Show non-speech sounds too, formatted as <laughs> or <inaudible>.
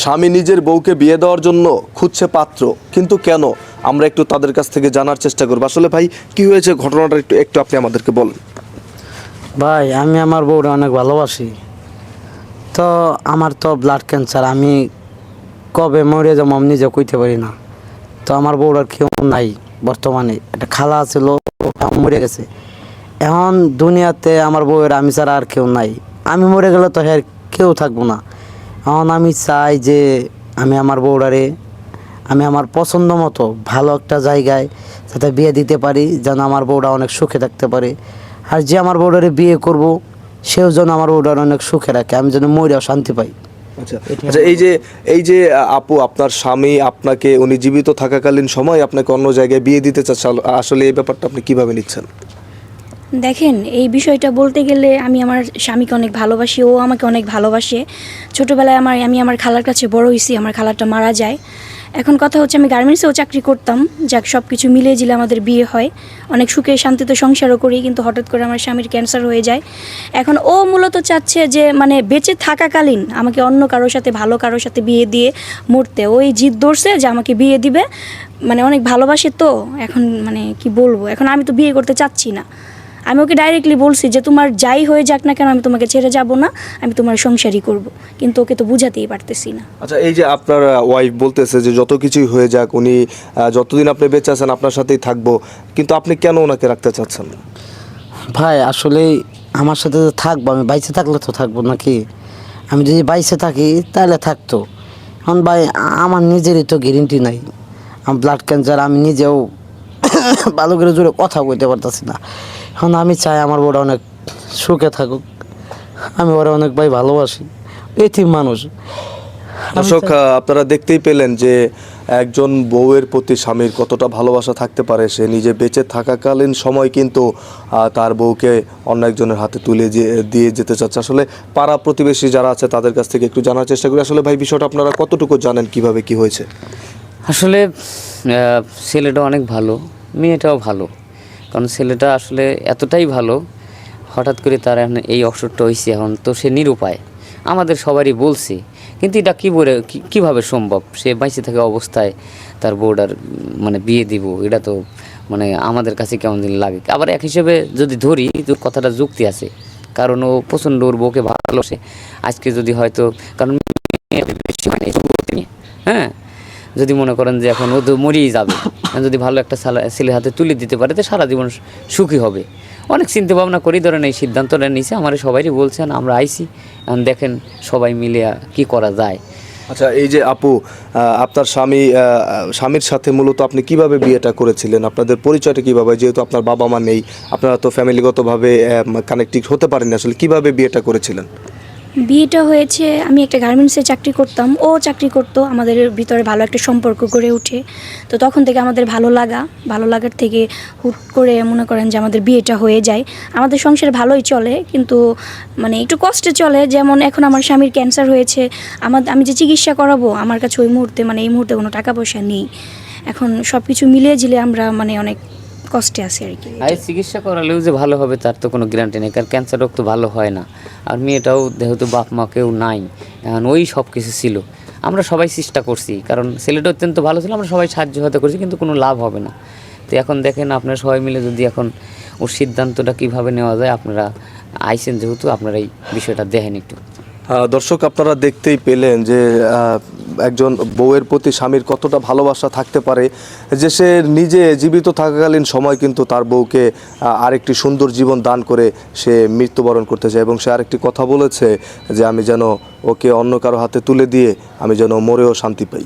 স্বামী নিজের বউকে বিয়ে দেওয়ার জন্য খুঁজছে পাত্র। কিন্তু কেন? আমরা একটু তাদের কাছ থেকে জানার চেষ্টা করব। আসলে ভাই, কি হয়েছে? ঘটনাটা একটু একটু আপনি আমাদেরকে বলেন। ভাই, আমি আমার বউটা অনেক ভালোবাসি। তো আমার তো ব্লাড ক্যান্সার আমি কবে মরে যাব আমি নিজে কইতে পারি না। তো আমার বউটার কেউ নাই বর্তমানে। একটা খালা ছিল মরে গেছে। এখন দুনিয়াতে আমার বউয়ের আমি ছাড়া আর কেউ নাই। আমি মরে গেলে তো হ্যাঁ কেউ থাকব না। এখন আমি চাই যে আমি আমার বউটারে আমি আমার পছন্দ মতো ভালো একটা জায়গায় যাতে বিয়ে দিতে পারি, যেন আমার বউটা অনেক সুখে থাকতে পারে। আর যে আমার বউটারে বিয়ে করব, সেও যেন আমার বউটার অনেক সুখে রাখে, আমি যেন মরেও শান্তি পাই। আচ্ছা আচ্ছা এই যে এই যে আপু, আপনার স্বামী আপনাকে, উনি জীবিত থাকাকালীন সময় আপনাকে অন্য জায়গায় বিয়ে দিতে চাচ্ছে, আসলে এই ব্যাপারটা আপনি কীভাবে নিচ্ছেন? দেখেন, এই বিষয়টা বলতে গেলে আমি আমার স্বামীকে অনেক ভালোবাসি, ও আমাকে অনেক ভালোবাসে। ছোটোবেলায় আমার, আমি আমার খালার কাছে বড় হয়েছি আমার খালাটা মারা যায়। এখন কথা হচ্ছে আমি গার্মেন্টসেও চাকরি করতাম, যাক সব কিছু মিলিয়ে জিলে আমাদের বিয়ে হয়। অনেক সুখে শান্তিতে সংসারও করি, কিন্তু হঠাৎ করে আমার স্বামীর ক্যান্সার হয়ে যায়। এখন ও মূলত চাচ্ছে যে মানে বেঁচে থাকাকালীন আমাকে অন্য কারোর সাথে, ভালো কারোর সাথে বিয়ে দিয়ে মরতে। ওই জিদ ধরছে যে আমাকে বিয়ে দিবে। মানে অনেক ভালোবাসে তো, এখন মানে কি বলব? এখন আমি তো বিয়ে করতে চাচ্ছি না। আমি ওকে ডাইরেক্টলি বলছি যে তোমার যাই হয়ে যাক না কেন আমি তোমাকে ছেড়ে যাব না আমি তোমার সংসারই করব। কিন্তু ওকে তো বুঝাতেই পারতেছি না। আচ্ছা এই যে আপনার ওয়াইফ বলতেছে যে যত কিছুই হয়ে যাক উনি যতদিন আপনি বেঁচে আছেন আপনার সাথেই থাকব। কিন্তু আপনি কেন ওনাকে রাখতে চাচ্ছেন? ভাই আসলে আমার সাথে তো থাকব আমি বাইসে থাকলে তো থাকব নাকি? আমি যদি বাইসে থাকি তাহলে থাকতো। এখন ভাই আমার নিজেরই তো গ্যারেন্টি নাই। আমার ব্লাড ক্যান্সার আমি নিজেও <laughs> ভালো করে জোরে কথা বলতে পারতেছি না। এখন আমি চাই আমার বড় অনেক সুখে থাকুক। আমি ওরা অনেক ভাই ভালোবাসি। এতিম মানুষ। দর্শক আপনারা দেখতেই পেলেন যে একজন বউয়ের প্রতি স্বামীর কতটা ভালোবাসা থাকতে পারে। সে নিজে বেঁচে থাকাকালীন সময় কিন্তু তার বউকে অন্য একজনের হাতে তুলে যে- দিয়ে যেতে চাচ্ছে। আসলে পাড়া প্রতিবেশী যারা আছে তাদের কাছ থেকে একটু জানার চেষ্টা করি। আসলে ভাই বিষয়টা আপনারা কতটুকু জানেন? কীভাবে কি হয়েছে? আসলে ছেলেটা অনেক ভালো। মেয়েটাও ভালো। কারণ ছেলেটা আসলে এতটাই ভালো, হঠাৎ করে তার এখন এই অসুখটা হয়েছে এখন, তো সে নিরুপায়। আমাদের সবারই বলছে, কিন্তু এটা কী বলে কীভাবে সম্ভব? সে বাইসে থাকা অবস্থায় তার বউডার মানে বিয়ে দিব, এটা তো মানে আমাদের কাছে কেমন দিন লাগে। আবার এক হিসেবে যদি ধরি, তো কথাটা যুক্তি আছে। কারণ ও প্রচণ্ড ওর বউকে ভালোবাসে। আজকে যদি হয়তো, কারণ বেশি হয় যদি মনে করেন যে এখন ও তো মরেই যাবে, <coughs> যদি ভালো একটা ছেলে হাতে তুলে দিতে পারে, তো সারা জীবন সুখী হবে। অনেক চিন্তা ভাবনা করি, ধরেন এই সিদ্ধান্তটা নিয়েছে আমার সবাই বলছেন, আমরা আইছি, এখন দেখেন সবাই মিলে কি করা যায়। আচ্ছা এই যে আপু আপনার স্বামী স্বামীর সাথে মূলত আপনি কীভাবে বিয়েটা করেছিলেন? আপনাদের পরিচয়টা কীভাবে? যেহেতু আপনার বাবা মা নেই, আপনারা তো ফ্যামিলিগতভাবে কানেক্টিভ হতে পারেন আসলে কীভাবে বিয়েটা করেছিলেন? বিয়েটা হয়েছে, আমি একটা গার্মেন্টসে চাকরি করতাম, ও চাকরি করতো, আমাদের ভিতরে ভালো একটা সম্পর্ক গড়ে ওঠে। তো তখন থেকে আমাদের ভালো লাগা, ভালো লাগার থেকে হুট করে মনে করেন যে আমাদের বিয়েটা হয়ে যায়। আমাদের সংসার ভালোই চলে, কিন্তু মানে একটু কষ্টে চলে, যেমন এখন আমার স্বামীর ক্যান্সার হয়েছে, আমার, আমি যে চিকিৎসা করাবো, আমার কাছে ওই মুহূর্তে মানে এই মুহূর্তে কোনো টাকা পয়সা নেই। এখন সব কিছু মিলিয়ে ঝিলে আমরা মানে অনেক কষ্টে আছি আর কি। আর চিকিৎসা করালেও যে ভালো হবে তার তো কোনো গ্যারান্টি নেই, কারণ ক্যান্সার রোগ তো ভালো হয় না। আর মেয়েটাও যেহেতু বাপ মা কেউ নাই, এখন ওই সব কিছু ছিল। আমরা সবাই চেষ্টা করছি, কারণ ছেলেটা অত্যন্ত ভালো ছিল, আমরা সবাই সাহায্য হতে করছি, কিন্তু কোনো লাভ হবে না। তো এখন দেখেন আপনারা সবাই মিলে যদি এখন ওর সিদ্ধান্তটা কীভাবে নেওয়া যায়, আপনারা আইসেন যেহেতু আপনারা এই বিষয়টা দেখেন একটু। দর্শক, আপনারা দেখতেই পেলেন যে একজন বউয়ের প্রতি স্বামীর কতটা ভালোবাসা থাকতে পারে, যে সে নিজে জীবিত থাকাকালীন সময় কিন্তু তার বউকে আরেকটি সুন্দর জীবন দান করে সে মৃত্যুবরণ করতে চায়। এবং সে আরেকটি কথা বলেছে যে, আমি যেন ওকে অন্য কারও হাতে তুলে দিয়ে, আমি যেন মরেও শান্তি পাই।